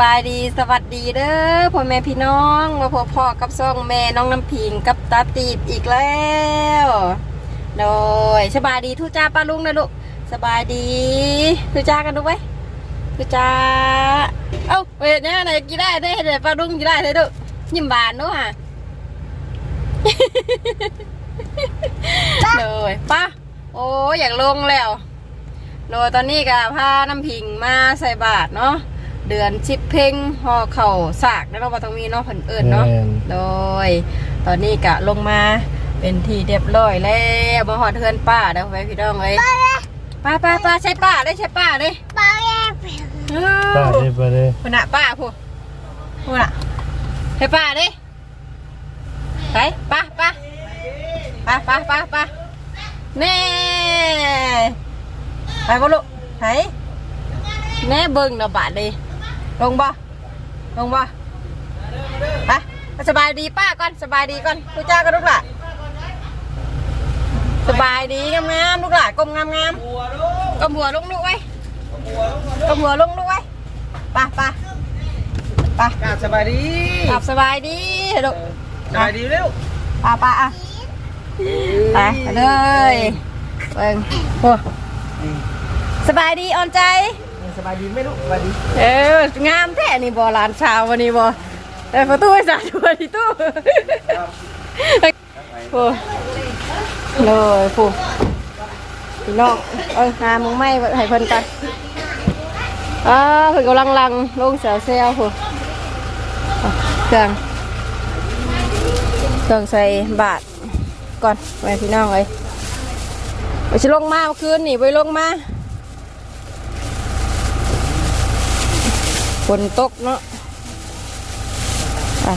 บายดีสวัสดีเด้อพ่อแม่พี่น้องมาพบพ่อกับซ่องแม่น้องน้ำพิงกับตาตีบอีกแล้วโดยสบายดีทุจ้าป้าลุงนะลูกสบายดีทุจ้ากันดูไว้ทุจ้าเอ้าเวทเนี่ยไหนกินได้ได้เดี๋ยวป้าลุงกินได้เลยลูกยิ้มบานเนาะฮะเลยป้าโอ้ยอยากลงแล้วโดยตอนนี้ก็พาน้ำพิงมาใส่บาทเนาะ เดือนชิปเพ่งห่อเข่าสากแล้วเราะว่าต้องมีเนาะผันเอิญเนาะแม่นโดย ตอนนี้กะลงมาเป็นที่เรียบร้อยแล้วมาหอดเทือนป้าเดี๋ยวไปพี่น้องเลยป้าป้าป้าใช่ป้าได้ใช่ป้าเลยป้าแย่ป้าได้ป้าได้พูน่ะป้าพูพูน่ะใช่ป้าดิไปป้าป้าป้าป้าป้าป้าเน่ไปบ่ลูกไหนแน่เบิ่งเนาะบาดดิล งบ่ลงบ่ไปสบายดีป้าก่อนสบายดีก่อนกูจ้ากันลูกหล่ะสบายดีงามๆลูกหล่ะก้มงามๆก้มหัวลงลูกไว้ก้มหัวลงลูกไว้ไป้าป้าป้ากราบสบายดีกลับสบายดีลูกสบายดีเร็วป้าป้าอะไปไปเลยเบิ่งโอ้สบายดีอ่อนใจ สบายดีไหม่รู้สบายดีเอองามแท้นี่บอหลานชาววันนี้บอแต่ประตูไอ้สาธุที่ตู้โอ้เลยผู้พี่น้องเอ้ยหามึงไม่ให้เพิ่นกันอ่าเพิ่นกำลังลังลงเสียวเซลผู้อะเครื่องเครื่องใส่บาทก่อนไว้พี่น้องเลยไปชิลงมาเมื่อคืนนี่ไปลงมา นตกเนาะอะ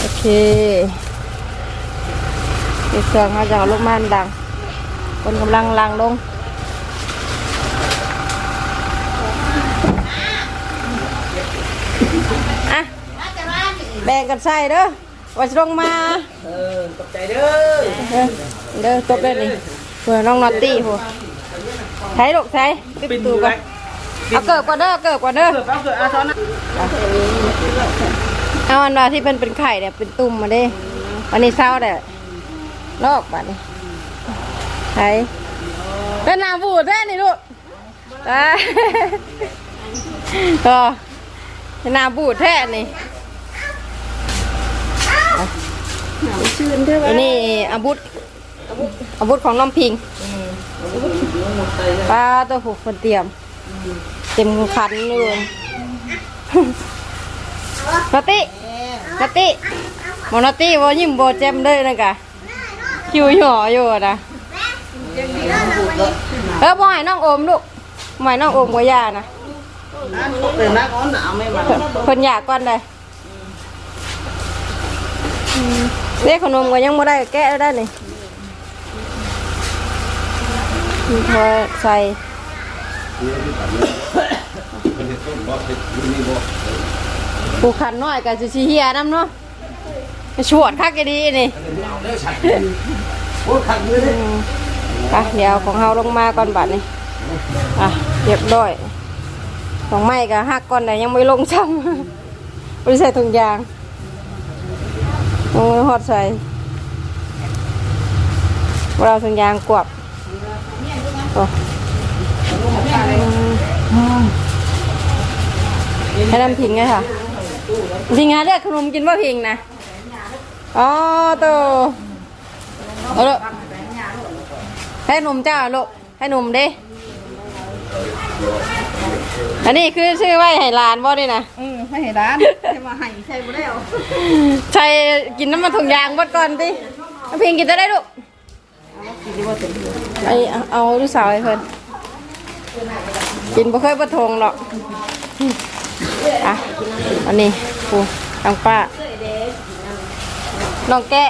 โอเคเด็กเครื่องมาจากลูกม่านดัง คนกำลังลังลงอะแบ่งกันใส่เด้อว่าจะลงมาเออตกใจเด้อเด้อเด้อตบได้นี่เพื่อน้องนอตตี้หัว ใช้ลูกใช้ปิดประตูก่อนเอาเกิบก่อนเด้อเกิบก่อนเด้อเกิดแป๊บเกิดอาซ้อนนะเอาอันว่าที่เป็นเป็นไข่เนี่ยเป็นตุ่มมาเด้วันนี้เศร้าแต่ลอกบัดนี้ใช้เป็นหนาบูดแท้นี่ลูกตายก็เป็นหนาบูดแท้นี่ชื่นเท่านี่อาบุธอาบุธของน้องพิง ปลาตัวผูกคนเตรียม เต็มคันเลยนาตินาติโมนาติวยิ้มโบเจมเลยนะกะคิวหย่ออยู่นะเออบ่ให้น้องโอมลูกบ่ให้น้องโอมบ่ยานะเติมน้ำร้อนหนาวไม่มาเพิ่นเพิ่นอยากก่อนเลยอืมเด็กขนมก็ยังบ่ได้แกะได้ นี่พอใส่ผู้ขันน้อยกับสิสิเฮียน้ำเนาะชวดคักก็ดีนี่โอ้ขัดมือเลยอืมไปเดี๋ยวของเฮาลงมาก่อนบัดนี้อะเรียบร้อยของไม้ก็หักก่อนแต่ยังไม่ลงซ้ำบริใส่ถุงยางโอ้ยฮอดใส่เราถุงยางกวบ โอ้ให้น้ำพิงไงค่ะพิงหาเลือกขนมกินว่าพิงนะอ๋อตัวเอาลูกให้นมเจ้าลูกให้นมเด้อันนี้คือชื่อไว้ให้หลานบ่ด้วยนะอืมไม่เห็นร้านจะมาให้ใช่บ่ได้เอาใช่กินน้ำมันถุงยางบดก่อนดิน้ำพิงกินจะได้ลูก ไอเอาลูกสาวให้เพิ่นกินบ่เคยบ่ทงหรอกอะอันนี้ปูทางป้าน้องแกะ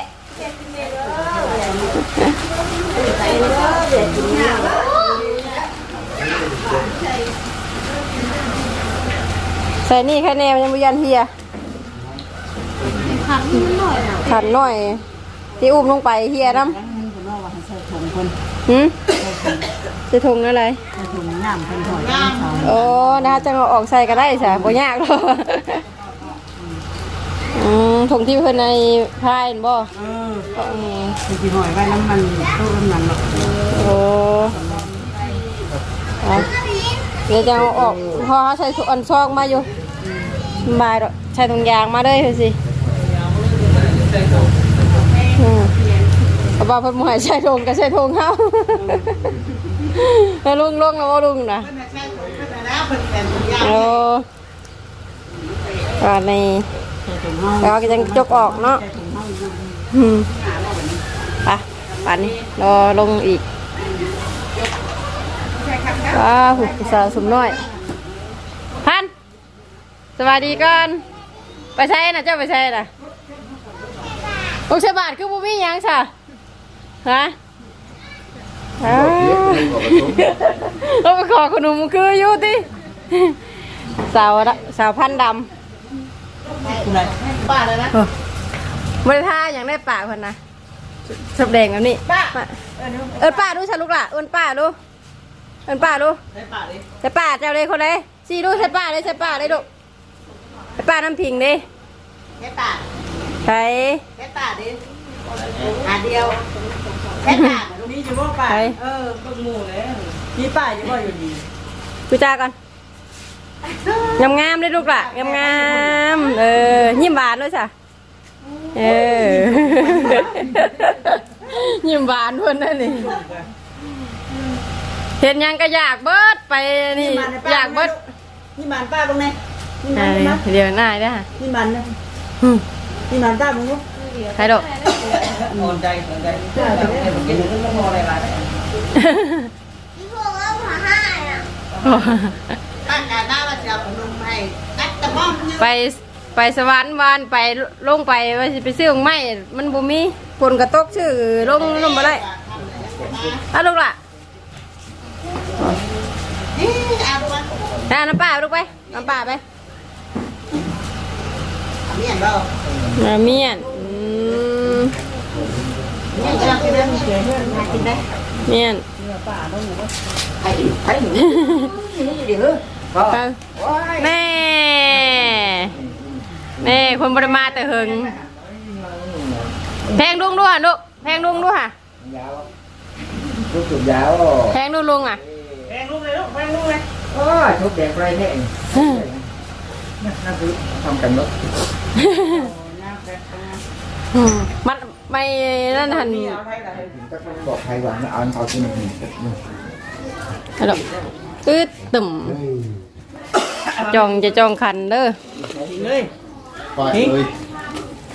ใส่นี่แค่แนวยังบ่ยันเฮียขันหน่อย ที่อุ้มลงไปเฮียน้ำ หืมจะทงอะไรถุงน้ำเพิ่นถอยงามโอ้นะคะจะเอาออกใส่ก็ได้ใช่บ่ยากหรอกอืมทงที่เพิ่นในพายนั่นบ่เอออืมคือสิหอยไว้น้ำมันตู้น้ำมันหรอกโอ้เอาเดี๋ยวจะเอาออกพอเขาใส่ถุงอันซอกมาอยู่บายดอกใช้ถุงยางมาเลยเถอะสิอืม เอาบ่าเพิ่นบ่ให้ใช้ถุงก็ใช้ถุงเฮาแล้วลุงลงแล้วบ่ลุงนะเพิ่นน่ะใช่เพิ่นน่ะนะเพิ่นแต่งถุงยางโอ้ก็ในใส่ถุงห้องแล้วก็ยังจกออกเนาะใส่ถุงห้องอยู่อืมไปป่านนี้รอลงอีกว้าวหุบสาวสมน้อย พัน สวัสดีก่อน ไปใช้นะเจ้าไปใช้นะโอ้ใช่บาทคือบุมีหยังซะ ฮะอ้าวเอาไปขอขนมคืออยู่ติสาวละสาวพันธุ์ดำป้าเลยนะไม่ได้ท่าอย่างได้ป่าคนนะสบแดงแบบนี้ป้ามาเอินป้าดูฉันลูกล่ะเอินป้าดูเอินป้าดูใช่ป้าดิใช่ป้าเจ้าเลยคนเลยสีดูใช่ป้าเลยใช่ป้าเลยลูกใช่ป้าน้ำพิงดิใช่ป้าใช่ใช่ป้าดิ อันเดียวใช่ป้ามีอยู่บ่ป้าใช่เออเบิ่งหมู่แล้วมีป้าอยู่บ่อยู่ดีกูจ้ากันงามงามๆเลยลูกล่ะงามงามๆเออยิ้มหวานด้วยจ้ะเออยิ้มหวานเพื่อนนั่นนี่เห็นหยังก็อยากเบิดไปนี่อยากเบิดนี่มันป้าตรงไหนนี่อ่ามันนะเดี๋ยวหน้าได้ค่ะนี่มันนะอืมนี่มันป้ามึงลูก ใครดอกโอนใจโอนใจเดี๋ยวกินเดี๋ยวก็พออะไรมาป้าการหน้าว่าจะเอาขนมให้กัดตะบ้อมไปไปสวรรค์วานไปลงไปว่าสิไปซื้อของไม้มันบ่มีฝนกระตกชื่อลงลงมาได้เอาลูกล่ะนี่เอาดูมันอ่าน้ำป่าลูกไปน้ำป่าไปเมียนบ่น้ำเมียนอืม เมียนจะกินได้มีเสียเพื่อนมากินได้เมียนไอ้ไอ้หนูเดี๋ยวก็เอาแน่แน่คนบริมาแต่หึงแพงลุงด้วยลูกแพงลุงด้วยค่ะยาวทุกสุดยาวแพงลุงลุงอะแพงลูกเลยลูกแพงลูกเลยโอ้ยทุกแดงไรแห้งนั่นคือทำกันรถอืมมัน ไม่นั่นหันจะบอกใครหวังเอาเอาที่มันฮัลโหลตืดตุ่มจองจะจองคันเด้อทิ้งเลยปล่อยเลย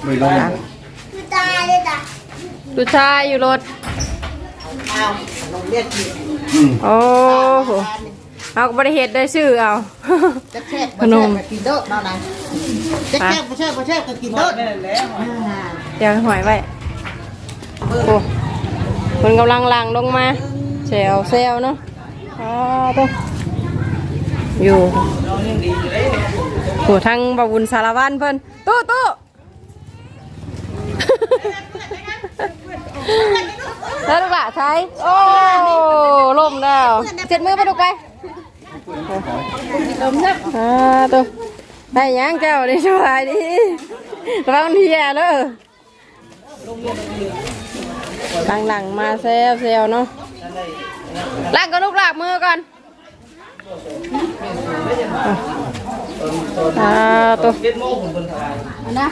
ไม่ลงดูชายอยู่รถเอาลงเรียกกินโอ้โหเอาก็บริเหตุได้ชื่อเอาจะแช่บ่แช่ก็กินเด้อมาไหนจะแช่บ่แช่บ่แช่ก็กินเด้อแล้วเดี๋ยวหอยไว้ โอ้มันกำลังลังลงมาเซลเซลเนาะอ้าวต้องอยู่โหทางบาวุนสารวันเพิ่นตู้ตู้แล้วลูกหละใช้โอ้ล่มแล้วเสร็จมือไปลูไปลมนับอ่าตัวได้ยังเจ้าด้สบายดีระวังมันเฮียเด้อตั้ง หลังมาเซลเซลเนาะล้างก็ลูกหลากมือก่อนอ่าตัวเจ็ดโมงผมเพิ่นทำนะ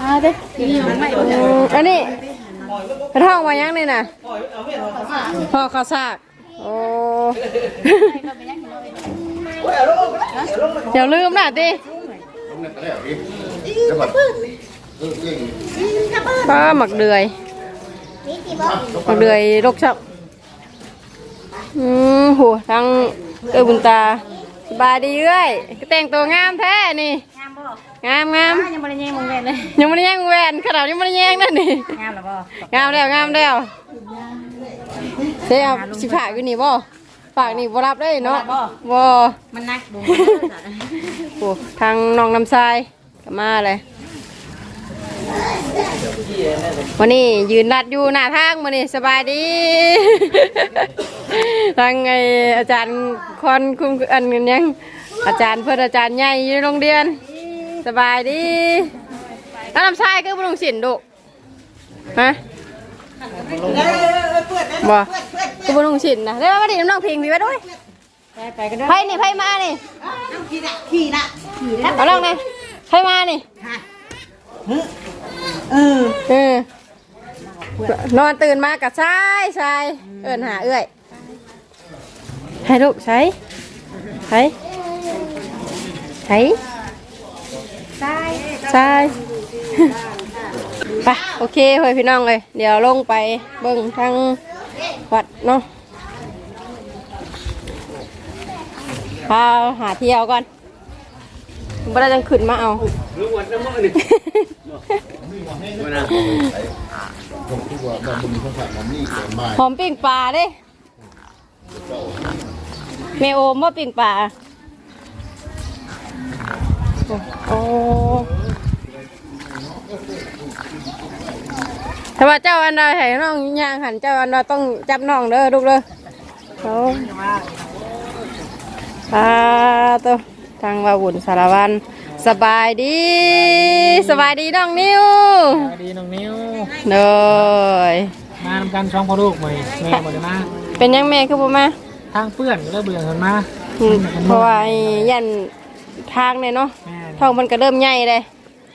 อ่าเด้อืมอันนี้กระท่องมายังนี่น่ะเอาเมียเอาข้าวพ่อข้าวซากโอ้โอ้ยเอาลงเอาลงเดี๋ยวลืมน่ะติลงในตะแล้วดิจะแบบเออเก่งป้าหมักเดือย หมักเดือยรกชับอืมโหทั้งเอ้ยบุญตาสบายดีเอ้ยก็แต่งตัวงามแท้นี่ งามงามยังบ่ได้แย่งมึงเลยเลยยังไม่ได้แย่งแหวนขนาดยังไม่ได้แย่งนั่นนี่ งามหรอบ่งามแล้วงามแล้วเสียสิฝากอยู่นี่บ่ฝากนี่บ่รับได้เนาะบ่มันนักบ่โอ้ทางน้องน้ำทรายก็มาเลย วันนี้ยืนรัดอยู่หน้าทางมื้อนี้สบายดี ทางไงอาจารย์คอนคุมอันยัง อาจารย์เพื่อนอาจารย์ใหญ่อยู่โรงเรียน สบายดีแล้วน้ำชายก็บุรุงสินดุฮะบ่ก็บุรุงสินนะเดี๋ยวมาดิน้องพิงพี่มาด้วยไปไปกันด้วยไพ่นี่ไพ่มานี่ขี่ละขี่ละขี่ละเอาลองเลยไพ่มานี่ เออเออนอนตื่นมากับชายชายเอินหาเอื้อยให้ลูกใช้ใช้ใช้ใช่ใช่ไปโอเคเฮ้ยพี่น้องเลยเดี๋ยวลงไปเบิ่งทางวัดเนาะพาหาเที่ยวก่อน บ่ได้จังขึ้นมาเอาผมคิดว่าบ้านบุญเขาฝากมันนี่เกินมาหอมปิ้งปลาเด้เมโอมว่าปิ้งปลาโอ้ถ้าว่าเจ้าอันใดให้น้องย่างหันเจ้าอันใดต้องจับน้องเด้อลูกเด้อโอ้ปลาตัว ทางว่าบุญสารวันสบายดี สบายดีน้องนิวสวัสดีน้องนิ้วเด้อมาทำการช่องพ่อลูกใหม่แม่บอกจะมาเป็นยังแม่คือบ่มาทางเพื่อนก็เลยเบื่อกันมาอืมเพราะว่าไอ้ยันทางเนี่ยเนาะแม่ท้องมันก็เริ่มใหญ่เลย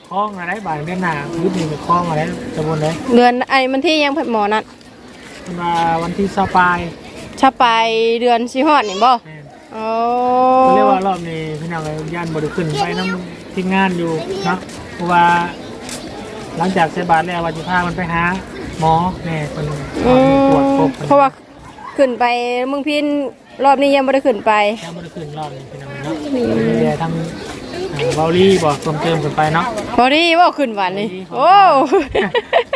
คล้องอะไรบ่ายเดือนหน้ายุดนี้ไปคล้องอะไรจะบนเลยเดือนไอ้มันที่ยังเพิ่นหมอนัดมาวันที่สปายชาไปเดือนสิฮอดนี่บ่แม่ อ๋อก็เรียกว่ารอบนี้พี่น้องเลยย่านบไดิขึ้นไปน้ำทีมงานอยู่เนาะเพราะว่า หลังจากเสยบาทแล้ววันที่พามันไปหาหมอแม่คนอืตรวจมพบเพราะว่าขึ้นไปเมึงพินรอบนี้ยังบ่ได้ขึ้นไปยังไม่ได้ขึ้นรอบนี้พี่น้องเนาะเดี๋ยวทาง เบาลี่บอกเติมเติมกันไปเนาะพอดีว่าขึ้นวันนี้โอ้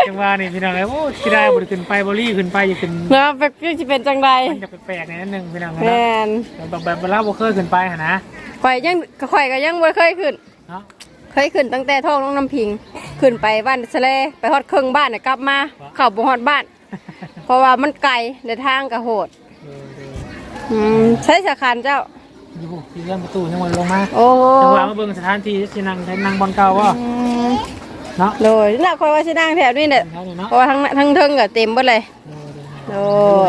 จังว่านี่พี่น้องเลยโอ้ที่ได้บริขึ้นไปบริขึ้นไปอย่าขึ้นเนาะแบบสิเป็นจังไดมันจะแปลกๆในนั้นหนึ่งพี่น้องแม่นะนแบบแบบเวลาบ่เคยขึ้นไปหั่นนะข่อยยังข่อยก็ยังบ่เคยขึ้นเนาะเคยขึ้นตั้งแต่ท้องน้องน้ำพิง ขึ้นไปบ้านสะเลไปฮอดครึ่งบ้านน่ะกลับมาเข้าบ่ฮอดบ้าน เพราะว่ามันไกลในทางก็โหดเออเอออืมใช้สาขานเจ้า อยู่ที่เรื่องประตูยังวันลงมาโอ้โหจังหวะมาเบิ่งสถานที่ที่นั่งนั่งบอลเก่าว่าอืมเนาะโดยน่าคอยว่าชินั่งแถวนี้เนี่ยเท่านี้เนาะเพราะว่าทั้งทั้งเทิงก็เต็มหมดเลยเออเออโด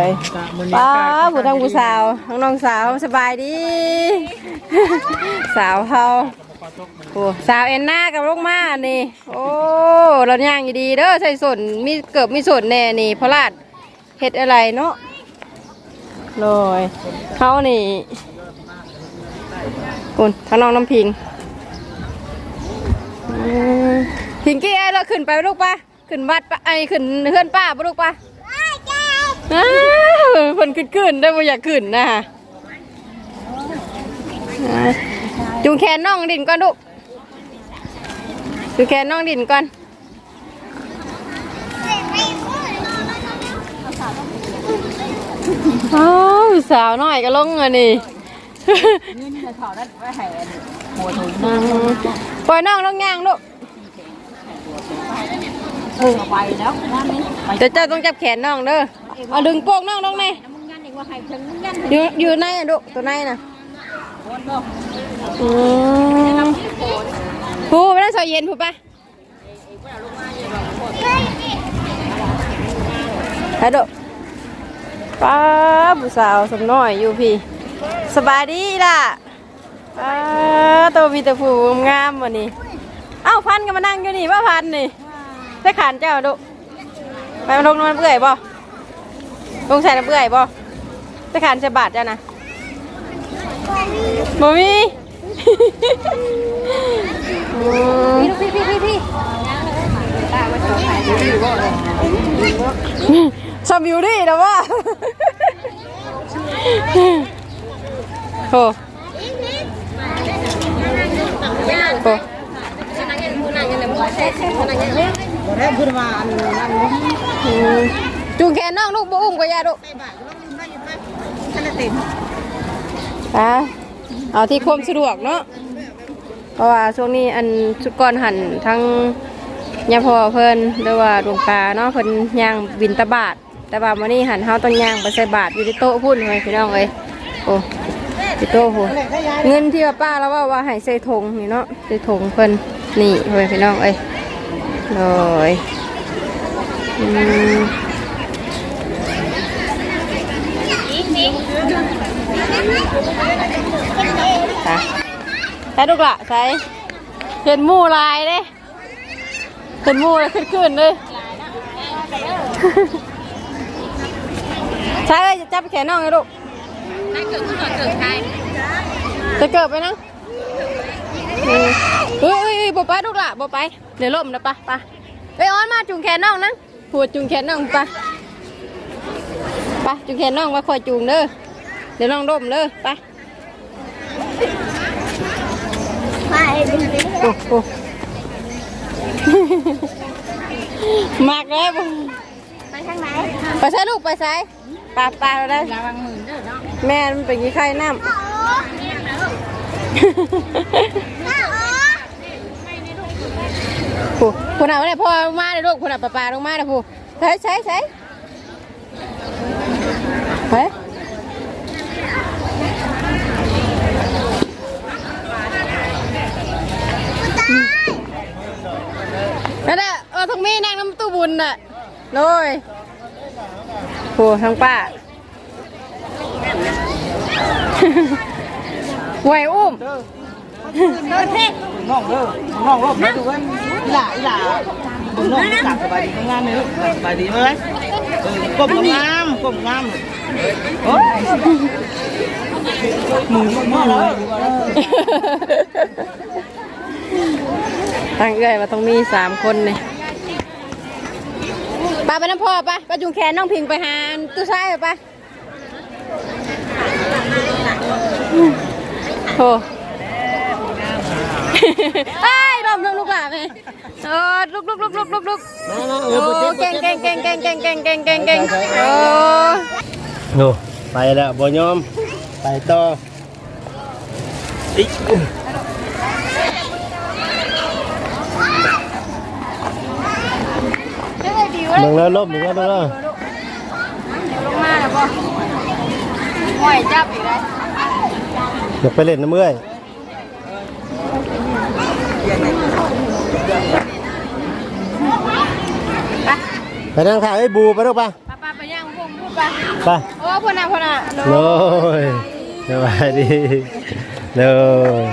ยก็มื้อนี้ป้าก็ผู้ทั้งผู้สาวทั้งน้องสาวสบายดี สาวเฮาโอ้สาวเอ็นหน้ากับลูกมานี่ โอ้เราย่างอยู่ดีเด้อใส่สนมีเกือบมีสนแน่นี่เพราะลาดเห็ดอะไรเนาะโดยเขานี่ คุณทั้งน้องน้ำพิงพิงกี้ไอ้เราขึ้นไปลูกปะขึ้นวัดปะไอ้ขึ้นเพื่อนป้าปะลูกปะอ้าวเพิ่นขึ้นขึ้นได้บ่อยากขึ้นนะอ่าจูงแขนน้องดินก่อนลูกจูงแขนน้องดินก่อนอ้าวสาวน้อยก็ลงอะนี่ ปล่อยน้องลงย่างลูกเออไปแล้วนั่นนี่ไปเดี๋ยวเจ้าต้องจับแขนน้องเด้อเอาดึงโป่งน้องลงในมึงยันอีกว่าให้ถึงมึงยันอยู่อยู่ในอะลูกตัวในน่ะอืมผู้ไม่ได้ซอยเย็นผู้ปะฮัลโหลป้าผู้สาวสมน้อยอยู่พี่ สบายดีล่ะตัวมีแต่ผู้งามวันนี้ เอ้าพันก็มานั่งอยู่นี่ว่าพันนี่ใส่ขานเจ้าดุไปลงนอนเปื่อยบ่ลงใส่น้ำเปื่อยบ่ใส่ขานใส่บาทเจ้านะบ่มีพี่พี่พี่พี่พี่ชมวิวดินะว่า โอ้โหแล้วขึ้นมาอันนั้นอืมจูงแขนน้องลูกบ่อุ้มก็อย่าลูกท่านละเต็มอะเอาที่ความสะดวกเนาะเพราะว่าช่วงนี้อันชุดก่อนหันทั้งยาพอเพิ่นหรือว่าดวงตาเนาะเพิ่นย่างบินตาบาทแต่ว่ามื้อนี้หันเฮาต้องย่างไปใส่บาตรอยู่ที่โต๊ะพุ่นเลยพี่น้องเอ้ยโอ้ ที่โต๊ะพุ่นเงินที่ป้าแล้วว่าว่าให้ใส่ถุงนี่เนาะใส่ถุงเพิ่นนี่เฮ้ยพี่น้องเอ้ยเลยอืมไปใส่ลูกละใส่เห็นมูลายเด้เห็นมู่เลยขึ้นๆเลยใช่เลยจะจับแขนน้องเล ยลูกจะเกิดไปนะเฮ้ยเฮ้ยบ่ไปลูกละบ่ไป เดี๋ยวล่มนะปะปะไปอ้อนมาจุงแขนน้องนะพูดจุงแขนน้องปะปะจุงแขนน้องมาคอยจุงเด้อ เดี๋ยวน้องล่มเด้อไปโอ้โหมากแล้วไปทางไหน ไปใช้ลูกไปใช้ ปลาปลาได้ระวังมือเด้อเนาะแม่มันเป็นยี่ไข่น้ำผู้ผู้น่ะวันนี้พ่อลงมาเลยลูกผู้น่ะปลาปลาลงมาเลยผู้ใช้ใช้ใช้เฮ้ยนั่นแหละเออทั้งมีนั่งน้ำตู้บุญน่ะเลย ผู้ทั้งป้าไหวอุ้มน้องเด้อน้องรอบมาดูกันอีหล่าอีหล่าบุญน้องสามสบายดีงามไหมลูกสบายดีไหมเออกบงามกบงามโอ้มือมือเลยตั้งเอ้อยมาต้องมีสามคนเนี่ย ป้าไปน้ำพ่อปะป้าจุงแขนน้องพิงไปหาตู้ชายปะโอ้ไอ้ยลมลงลูกหลานเลยเออลุกลุกลุกลุกลุกลุกโอ้เก่งเก่งเก่งเก่งเก่งเก่งเก่งเก่งเก่งโอ้โอ้ไปแล้วบ่ยอมไปต่ออีก เบิ่งแล้วลบอีกแล้วเบิ่งแล้วลงมาแล้วป่ะห่วยจับอีกแล้วอยากไปเล่นน้ำเมื่อยไปไปนั่งถ่ายไอ้บูไปลูกไปป้าป้าไปย่างพวกพูดไปไปโอ้พ่อน่ะพ่อน่ะโน้ยสบายดีโน้ย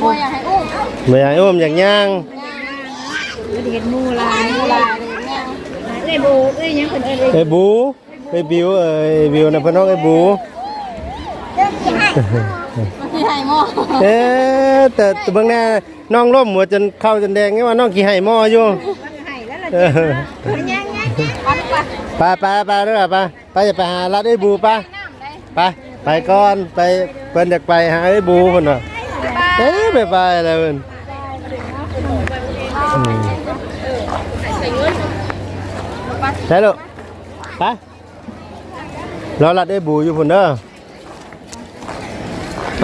พ่อยากให้อุ้มไม่อยากให้อุ้มอย่างย่าง เห็นมูลายมูลายเอ้ยโบเอ้ยยังคนเอ้ยไอ้บูไอ้บิวเอ้ยบิวนะเพื่อนน้องไอ้บูพี่ให้หม้อเอ๊แต่แต่เบางแน่น้องร่มหัวจนเข้าจนแดงนี่ว่าน้องกี่ไห่หม้ออยู่เออไปไปไปไปไปด้วยไปไปจะไปหารัดไอ้บูไปน้ำไปไปก่อนไปเพิ่นอยากไปหาไอ้บูเพิ่นว่าเอ๊ะไปไปแล้วเพิ่นอืม ใช่ลูกไปรอรัดไอ้บูอยู่พุ่นเด้อ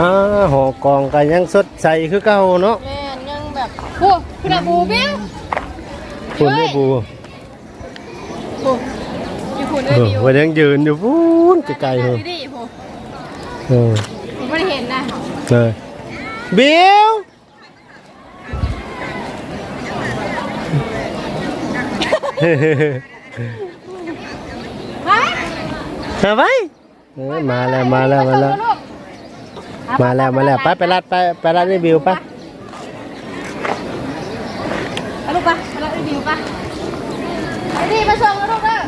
อ่าหอกองกันยังสดใสคือเก่าเนาะแม่นยังแบบโอ้คุณอาบูบิ้วพุ่นไอ้บูโอ้พี่คุณเอเอ้ยอบิววันยังยืนอยู่พูนไกลๆเลเลยยดิโหเออผมไม่ได้เห็นนะเลยบิวไป มาไปเออมาแล้วมาแล้วมาแล้วมาแล้วมาแล้วไปไปรัดไปไปรัดไอ้บิวไปไปลูกไปไปแล้วไอ้บิวไปไอ้ดิมาส่งนะลูกเด้อ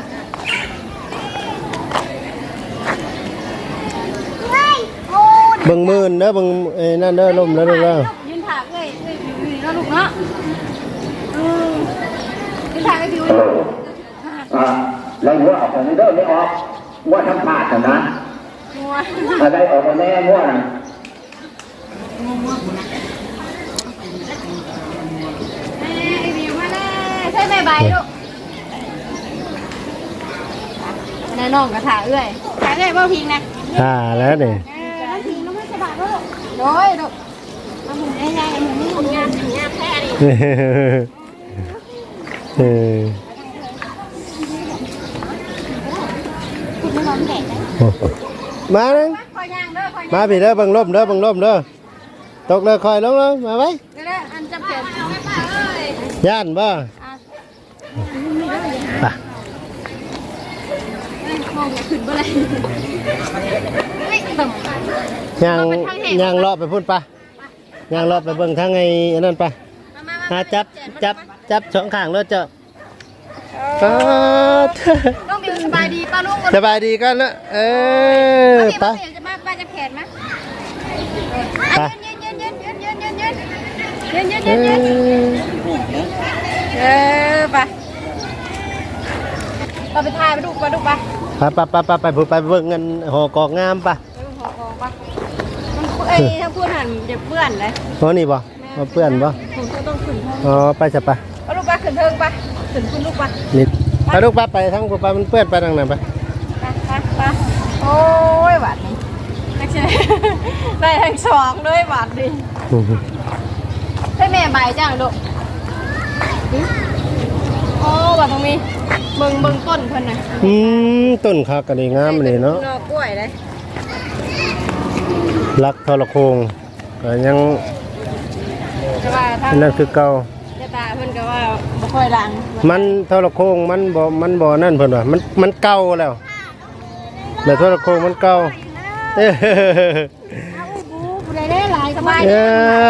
เบิ่งมื่นเด้อเบิ่งเอ้ยนั่นเด้อลมแล้วเด้อเด้อยืนถากเลยเอ้ยบิวอยู่นี่เนาะลูกเนาะอืมยืนถากไอ้บิว อ่าแล้วหัวออกของนี้เด้อไม่ออกว่าทำขาดนะงัวอะไรออกมาแม่หัวนะไอ้บิวมาแล้วใช่แม่ใบลูกแน่น้องกระถาเอื้อยถาเอื้อยบ่พิงนะอ่าแล้วนี่เออน้ำพิงน้ำไม่สบายลูกโดยลูกน้ำหุ่นใหญ่ๆหุ่นนี่หุ่นงานหุ่นงานแท้ดิเออ ความแข็งมานึงคอยย่างเด้อคอยมาพี่เด้อเบังลมเด้อเบังลมเด้อตกเลยคอยลงเลยมาไว้เด้ออันจำเป็นย่านบ่ไปมองขึ้นบ่เลยต่ำย่างย่างเลาะไปพุ่นปะย่างเลาะไปเบิ่งทางไอ้อันนั้นปะหาจับจับจับสองข้างแล้วเจ้า ก็ต้องมีสบายดีป้าลุงสบายดีกันแล้วเออไปจะมาป้าจะแขนไหมไปยืนยืนยืนยืนยืนยืนยืนยืนยืนเอยืนยืนอเออไปเราไปถ่ายไปดูไปดูไปไปไปไปไปไปพูดไปเบิ่งเงินหอกอกงามปะไปดูหอของปะมันเอ้ยถ้าพูดหันจะเปื้อนเลยโอ้นี่บ่มาเพื่อนบ่ผมก็ต้องขึ้นเทิงอ๋อไปจะไปเอาลูกปลาขึ้นเทิงปะ ขึ้นคุณลูกปลานี่ไปลูกป้าไปทั้งพูดไปมันเปื้อนไปทางไหนไปปลาปลาปลาโอ้ยหวานนี่ไม่ใช่ได้ทั้งสองเลยหวานดิให้แม่ใบจ้างลูกโอ้หวานตรงนี้เบิ่งเบิ่งต้นเพิ่นน่ะอืมต้นคากระดีงามเลยเนาะนอกล้วยเลยรักทรโคงก็ยังแต่ว่าถ้าอันนั่นคือเก่าจะตาเพิ่นก็ว่าบ่ค่อยล้างมันทรโคงมันบ่มันบ่นั่นเพิ่นว่ามันมันเก่าแล้วแต่ทรโคงมันเก่าเอ้อผู้ใดได้หลายสบายเอ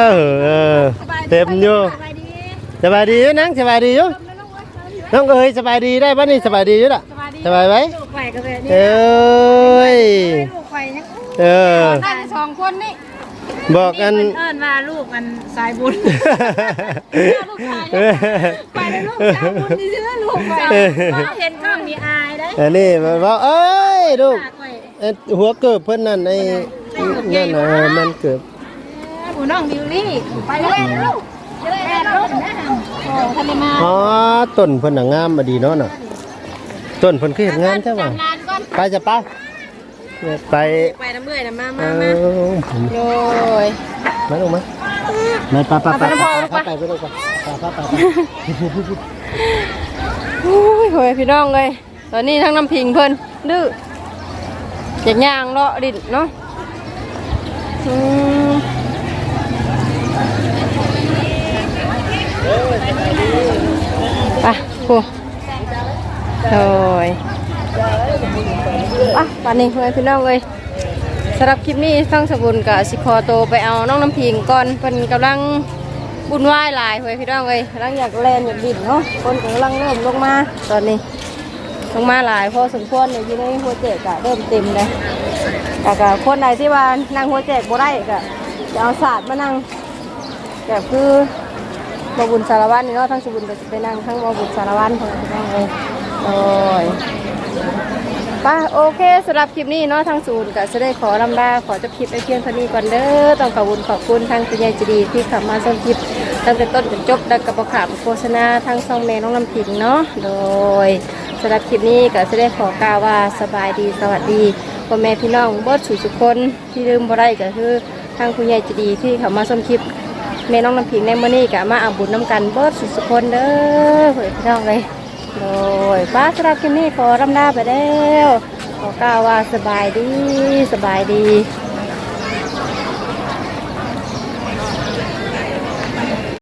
อเออเต็มอยู่สบายดีสบายดีอยู่นังสบายดีอยู่น้องเอ้ยสบายดีได้บ่นี่สบายดีอยู่ล่ะสบายไหมลูกไข่ก็แบบนี้เอ้ยลูกไข่ยังเออ ได้สองคนนี่ บอกกัน เอิ้นว่าลูกมันสายบุญไปเลยลูกสาวบุญนี่เชื่อลูกไปเห็นกล้องมีอายได้อันนี้มันบอกเอ้ยลูกปากไว้เอ้ยหัวเกิบเพิ่นนั่นไอ้นั่นน่ะเออมันเกิบผู้น้องบิวลี่ไปเลยลูกแม่รถนะโอ้ทะเลมาอ๋อต้นเพิ่นน่ะงามมาดีเนาะน่ะต้นเพิ่นคือเฮ็ดงามใช่ป่ะลานก่อนไปจะไป ไปไปน้ำเมื่อยนะมาเอมามาอโอ้ยมาลงมาไปไปไปไปไปน้ำพอลูกไปไปไปไปไปไปไปไปโอ้ยโหยพี่น้องเลยตอนนี้ทั้งน้ำพิงเพิ่นดื้ออยากย่างเลาะดินเนาะอืมไปกูโอ้ย อะป่านนี้โหยพี่น้องเลยสำหรับคลิปนี้ทั้งสบุญกับสิคอโตไปเอาน้องน้ำพิงก่อนเพิ่นกำลังบุญไหว้หลายเฮ้ยพี่น้องเอ้ยกำลังอยากแลนอยากบินเนาะคนกำลังเริ่มลงมาตอนนี้ลงมาหลายพอสมควรเนี่ยอยู่ในหัวเจกอะเริ่มเต็มเลยแต่ก็คนไหนที่ว่านั่งหัวเจกบ่ได้ก็จะเอาศาสตร์มานั่งแต่คือบบุญสารวัตรนี่เนาะทั้งสบุญก็จะไปนั่งทั้งบบุญสารวัตรของพี่น้องเอ้ย โอ้ยป่ะโอเคสำหรับคลิปนี้เนาะทางศูนย์ก็จะได้ขอลำลาขอจบคลิปไว้เพียงเท่านี้ก่อนเด้อต้องขอบคุณขอบคุณทางคุณยายจดีที่ขับมาส่งคลิปตั้งแต่ต้นจนจบแล้วกับประขาโฆษณาทางซองแม่น้องลำพิงเนาะโดยสำหรับคลิปนี้ก็จะได้ขอกล่าวว่าสบายดีสวัสดีพ่อแม่พี่น้องเบิดสู่สุคนที่ลืมบ่ได้ก็คือทางคุณยายจดีที่ขับมาส่งคลิปแม่น้องลำพิงในมื้อนี้ก็มาอาบุญน้ำกันเบิดสู่สุคนเด้อเพื่อนพี่น้องเลย โดยป้าสำหรับคลิปนี้ขอรำลาไปแล้วขอกล่าวว่าสบายดีสบายดี